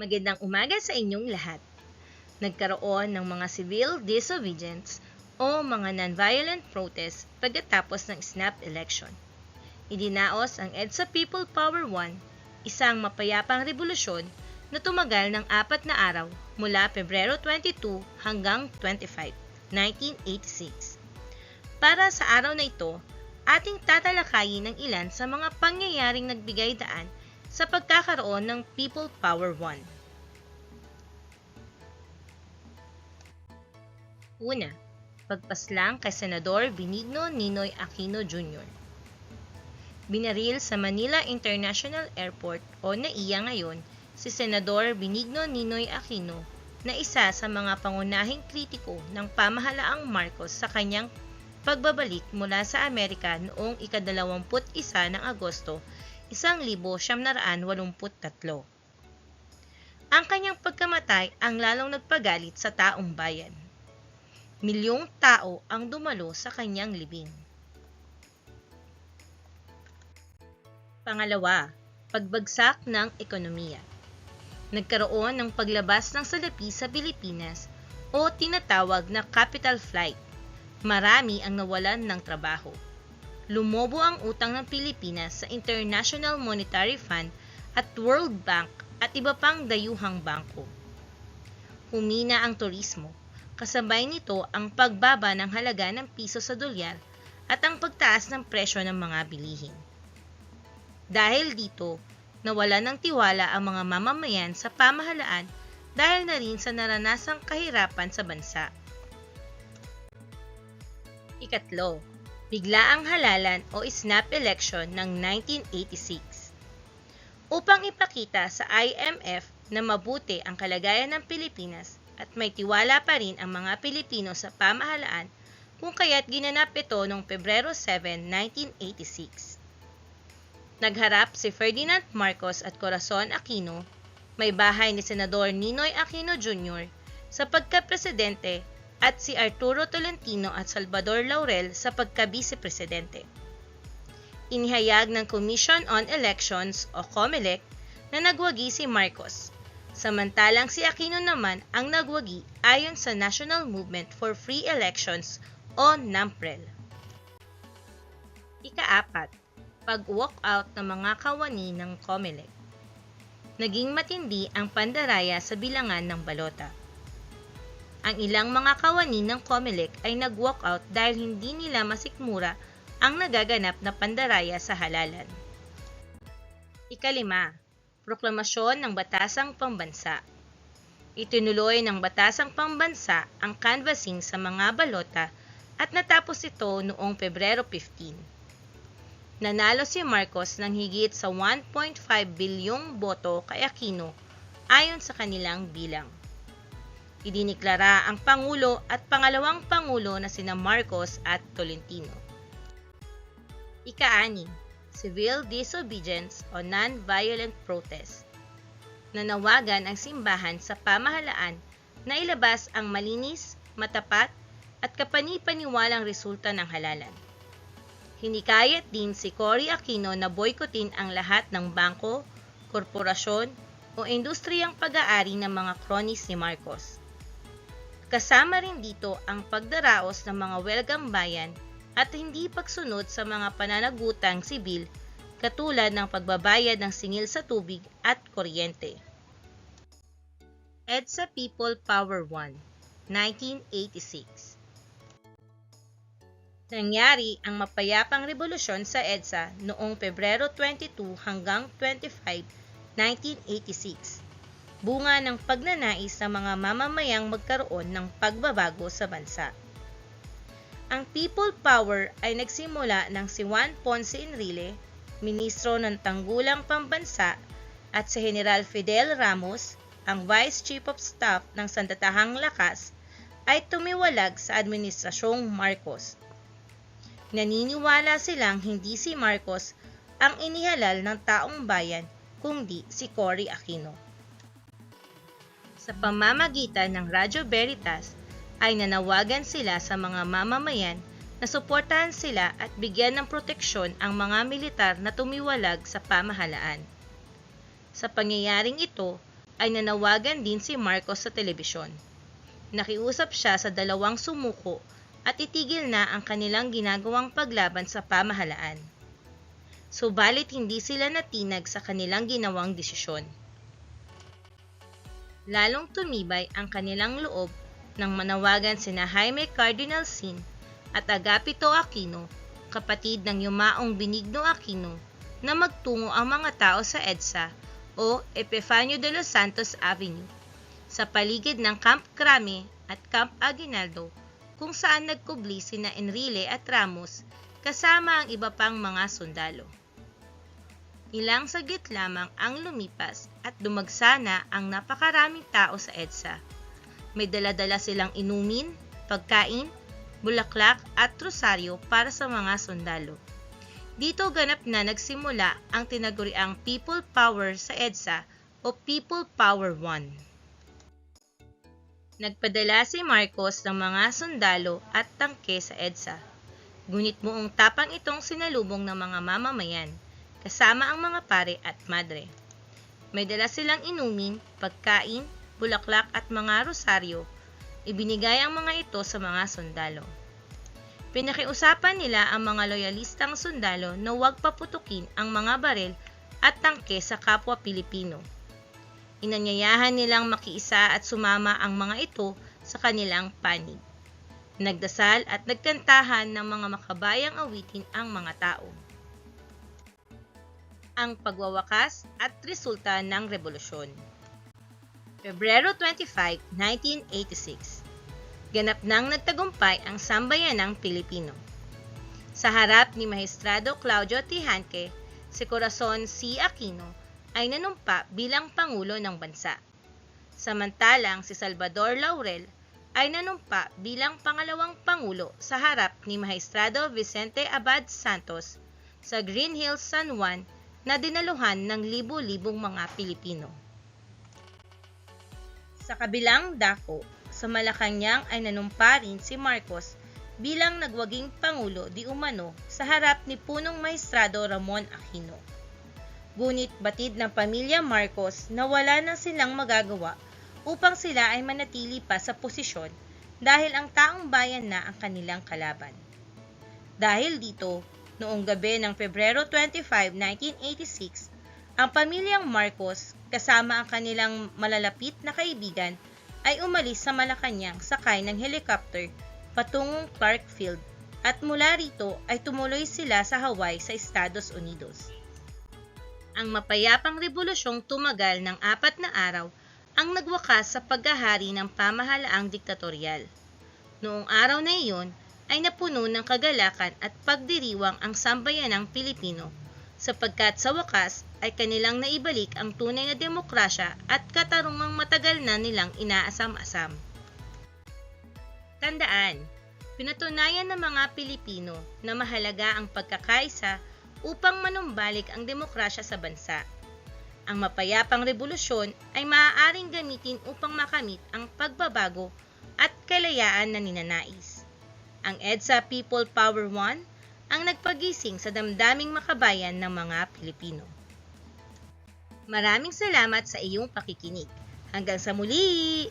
Magandang umaga sa inyong lahat. Nagkaroon ng mga civil disobedience o mga nonviolent protest pagkatapos ng snap election. Idinaos ang EDSA People Power 1, isang mapayapang revolusyon na tumagal ng apat na araw mula Pebrero 22 hanggang 25, 1986. Para sa araw na ito, ating tatalakayin ng ilan sa mga pangyayaring nagbigay daan sa pagkakaroon ng People Power 1. Una, pagpaslang kay Senador Benigno Ninoy Aquino Jr. Binaril sa Manila International Airport o NAIA ngayon si Senador Benigno Ninoy Aquino na isa sa mga pangunahing kritiko ng pamahalaang Marcos sa kanyang pagbabalik mula sa Amerika noong ikadalawamput isa ng Agosto 1983. Ang kanyang pagkamatay ang lalong nagpagalit sa taong bayan. Milyong tao ang dumalo sa kanyang libing. Pangalawa, pagbagsak ng ekonomiya. Nagkaroon ng paglabas ng salapi sa Pilipinas o tinatawag na capital flight. Marami ang nawalan ng trabaho. Lumobo ang utang ng Pilipinas sa International Monetary Fund at World Bank at iba pang dayuhang bangko. Humina ang turismo, kasabay nito ang pagbaba ng halaga ng piso sa dolyar at ang pagtaas ng presyo ng mga bilihin. Dahil dito, nawala ng tiwala ang mga mamamayan sa pamahalaan dahil na rin sa naranasang kahirapan sa bansa. Ikatlo, bigla ang halalan o snap election ng 1986. Upang ipakita sa IMF na mabuti ang kalagayan ng Pilipinas at may tiwala pa rin ang mga Pilipino sa pamahalaan kung kaya't ginanap ito noong Pebrero 7, 1986. Nagharap si Ferdinand Marcos at Corazon Aquino, may bahay ni Senador Ninoy Aquino Jr. sa pagka-presidente at si Arturo Tolentino at Salvador Laurel sa pagka-vice-presidente. Inihayag ng Commission on Elections o COMELEC na nagwagi si Marcos, samantalang si Aquino naman ang nagwagi ayon sa National Movement for Free Elections o NAMPREL. Ikaapat, pag-walkout ng mga kawani ng COMELEC. Naging matindi ang pandaraya sa bilangan ng balota. Ang ilang mga kawani ng COMELEC ay nag-walkout dahil hindi nila masikmura ang nagaganap na pandaraya sa halalan. Ikalima, proklamasyon ng Batasang Pambansa. Itinuloy ng Batasang Pambansa ang canvassing sa mga balota at natapos ito noong Pebrero 15. Nanalo si Marcos ng higit sa 1.5 bilyong boto kay Aquino ayon sa kanilang bilang. Idiniklara ang Pangulo at pangalawang Pangulo na sina Marcos at Tolentino. Ika-ani, Civil Disobedience o Non-Violent Protest. Nanawagan ang simbahan sa pamahalaan na ilabas ang malinis, matapat, at kapani-paniwalang resulta ng halalan. Hinikayat din si Cory Aquino na boykotin ang lahat ng bangko, korporasyon, o industriyang pag-aari ng mga kronis ni Marcos. Kasama rin dito ang pagdaraos ng mga welgang bayan at hindi pagsunod sa mga pananagutang sibil katulad ng pagbabayad ng singil sa tubig at kuryente. EDSA People Power 1, 1986 Nangyari ang mapayapang revolusyon sa EDSA noong Pebrero 22 hanggang 25, 1986 bunga ng pagnanais ng mga mamamayang magkaroon ng pagbabago sa bansa. Ang people power ay nagsimula ng si Juan Ponce Enrile, ministro ng Tanggulang Pambansa, at si General Fidel Ramos, ang Vice Chief of Staff ng Sandatahang Lakas, ay tumiwalag sa Administrasyong Marcos. Naniniwala silang hindi si Marcos ang inihalal ng taong bayan kundi si Cory Aquino sa pamamagitan ng Radyo Veritas ay nanawagan sila sa mga mamamayan na suportahan sila at bigyan ng proteksyon ang mga militar na tumiwalag sa pamahalaan. Sa pangyayaring ito, ay nanawagan din si Marcos sa telebisyon. Nakiusap siya sa dalawang sumuko at itigil na ang kanilang ginagawang paglaban sa pamahalaan. Subalit hindi sila natinag sa kanilang ginawang desisyon. Lalong tumibay ang kanilang loob nang manawagan sina Jaime Cardinal Sin at Agapito Aquino, kapatid ng yumaong Benigno Aquino, na magtungo ang mga tao sa EDSA o Epifanio de los Santos Avenue sa paligid ng Camp Crame at Camp Aguinaldo kung saan nagkubli sina Enrile at Ramos kasama ang iba pang mga sundalo. Ilang saglit lamang ang lumipas at dumagsa na ang napakaraming tao sa EDSA. May daladala silang inumin, pagkain, bulaklak at rosaryo para sa mga sundalo. Dito ganap na nagsimula ang tinaguriang People Power sa EDSA o People Power 1. Nagpadala si Marcos ng mga sundalo at tangke sa EDSA. Ngunit buong tapang itong sinalubong ng mga mamamayan, kasama ang mga pare at madre. May dala silang inumin, pagkain, bulaklak at mga rosaryo. Ibinigay ang mga ito sa mga sundalo. Pinakiusapan nila ang mga loyalistang sundalo na huwag paputukin ang mga baril at tangke sa kapwa Pilipino. Inanyayahan nilang makiisa at sumama ang mga ito sa kanilang panig. Nagdasal at nagkantahan ng mga makabayang awitin ang mga tao. Ang pagwawakas at resulta ng revolusyon. Pebrero 25, 1986. Ganap nang nagtagumpay ang sambayanang Pilipino. Sa harap ni Maestrado Claudio Tijanque, si Corazon C. Aquino ay nanumpa bilang Pangulo ng bansa. Samantalang si Salvador Laurel ay nanumpa bilang pangalawang Pangulo sa harap ni Maestrado Vicente Abad Santos sa Green Hills, San Juan na dinaluhan ng libo-libong mga Pilipino. Sa kabilang dako, sa Malacanang ay nanumpa rin si Marcos bilang nagwaging Pangulo di umano sa harap ni punong Maestrado Ramon Aquino. Ngunit batid ng pamilya Marcos na wala na silang magagawa upang sila ay manatili pa sa posisyon dahil ang taong bayan na ang kanilang kalaban. Dahil dito, noong gabi ng Pebrero 25, 1986, ang pamilyang Marcos kasama ang kanilang malalapit na kaibigan ay umalis sa Malacanang sakay ng helicopter patungong Clark Field at mula rito ay tumuloy sila sa Hawaii sa Estados Unidos. Ang mapayapang revolusyong tumagal ng apat na araw ang nagwakas sa paghahari ng pamahalaang diktatorial. Noong araw na iyon ay napuno ng kagalakan at pagdiriwang ang sambayanang Pilipino sapagkat sa wakas ay kanilang naibalik ang tunay na demokrasya at katarungang matagal na nilang inaasam-asam. Tandaan, pinatunayan ng mga Pilipino na mahalaga ang pagkakaisa upang manumbalik ang demokrasya sa bansa. Ang mapayapang revolusyon ay maaaring gamitin upang makamit ang pagbabago at kalayaan na ninanais. Ang EDSA People Power 1 ang nagpagising sa damdaming makabayan ng mga Pilipino. Maraming salamat sa iyong pakikinig. Hanggang sa muli!